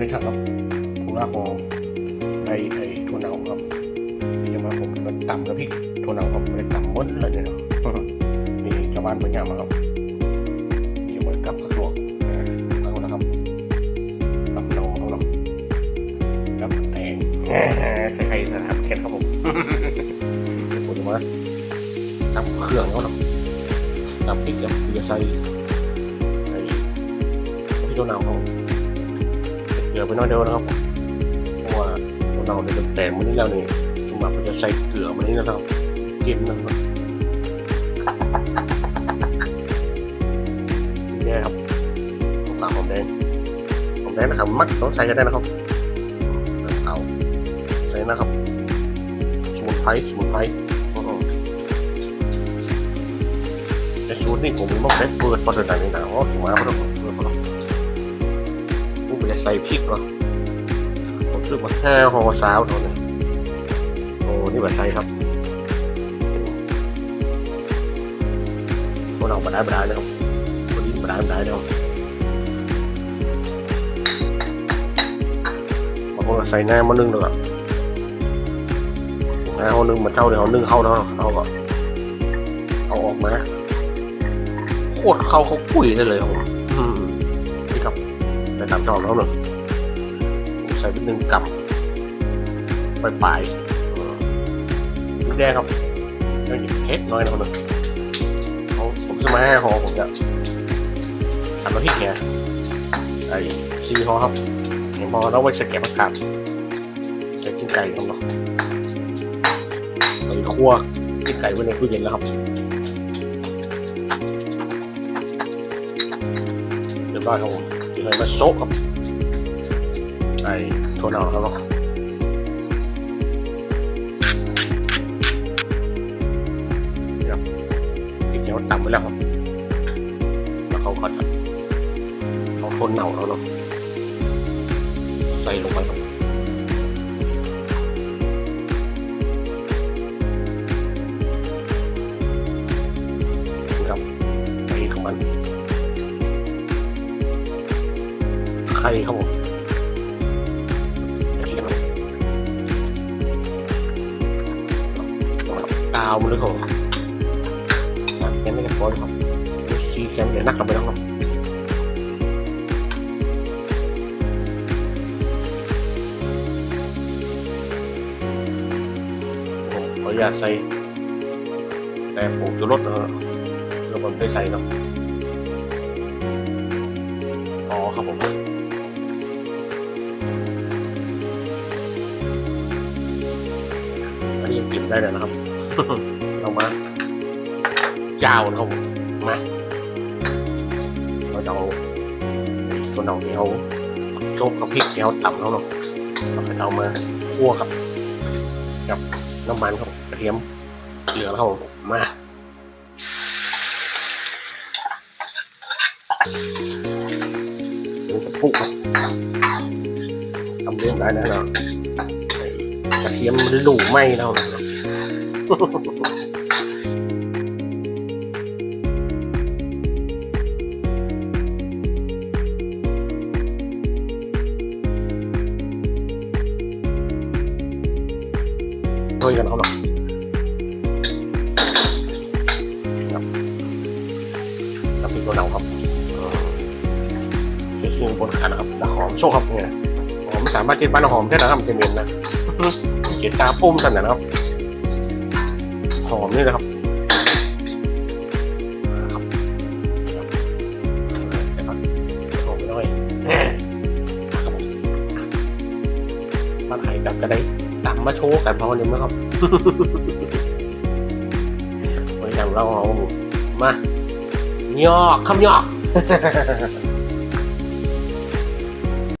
ได้ทังครับผมลากองไอ้ไอ้ถั่วเน่าครับนี่ยังมาผมมันต่ำนะพี่ถั่วเน่าครับม่ได้ต่ำมดเลยเนี่ยนี่ชาวบ้านเป็นยามาครับนี่ยังมากับผักหลวกผักหวนะครับตับนองครับกับแตงใส่ใครสลับเค็มครับผมผมจะมาตำเครื่องเขาครับตำพริกกับเบียร์ใส่ไอ้ถั่วเน่าครับ ลือไปน้อยเดียวนะครับผมเพราะว่าถั่วเน่าเนี่ยแตกมันนี้แล้วนี่สมบัติจะใส่เกลือมันนี้นะครับกินนะครับนี่ครับปลาหอมแดงหอมแดงนะครับมักต้องใส่กันได้นะครับเอาใส่นะครับสมุนไพรสมุนไพรอื้อหือแต่สูตรนี่ผมมีมะเขือเปิดพอเดินทางนี้นะอ๋อสมัยพอเดินเปิดพอเดิน กูไปจะใส่พริกเหรอผมซื้อมาห้าห่อสาวเท่านั้โอ้นี่แบบใส่ครับพวกเราบดายบดายนะครับคนนี้มาได้ไม่ได้เนาะบางคนใส่แหน้มานึ่งเลยอะแหน้เขานึ่งมาเท่าเดี๋ยวเขานึ่งเข้าเนาะเขาก็เอาออกมาโคตรเข้าเขากุยได้เลยผมอืมนี่ครับ แต่ตามชอบแล้วเนอะใส่เป็นหนึ่งกำปลายปลายแดงครับยังเผ็ดน้อยนะครับเนอะเขาผมซื้อมาให้หอผมจะทำน้ำพริกเนี่ยไอ้ซีฮอครับเห็นพอแล้วไว้สแกมผักกาดจะกินไก่ครับเนาะไปคั่วกินไก่ไว้ในตู้เย็นแล้วครับเรียบร้อยครับผม ทีเลยมาโซกับไอ้ถั่วเน่าครับเนาะนี่ครับพริกเขียวต่ำไว้แล้วครับแล้วเขาก็จะเอาทนเหนาแล้วเนาะใส่ลงไปครับนี่ครับไข่ของมัน ไข่ครับผมอย่าวมันเลยครับอะยังไม่ได้พอเลยครับขี้แข็งเดี๋ยวนักกันไปแล้วครับขออนุญาตใส่แต่ผงชูรสนะฮะเดี๋ยวผมไปใส่เนาะอ๋อครับผม อันนี้ยังกินได้เลยนะครับเอามาเจ้านะครับมาเราจะเอาตัวหน่อที่เขาโชกกับพริกที่เขาตำเขาเนาะเราเอามาคั่วกับกับน้ำมันครับกระเทียมเหลืองครับมาดูกระปุกครับทำเรื่องได้แน่นอน กระเทียมมันหลูไหมแล้วนะช่วยกันเอาหน่อยครับน้ำพริกตัวเนาครับเชื่องบนขันะครับหอมโชคครับเนี่ยหอมสามารถกินบ้านหอมได้นะครับเจมินนะ เกียรตาปุ่มสั่นนะครับ หอมนี่นะครับครับใส่ผักหอมไปหน่อยแหม่ครับผมบ้านไห่ดับกระไดตำมาโชว์กันพอหนึ่งนะครับวันนี้เราเอามายอกคำยอก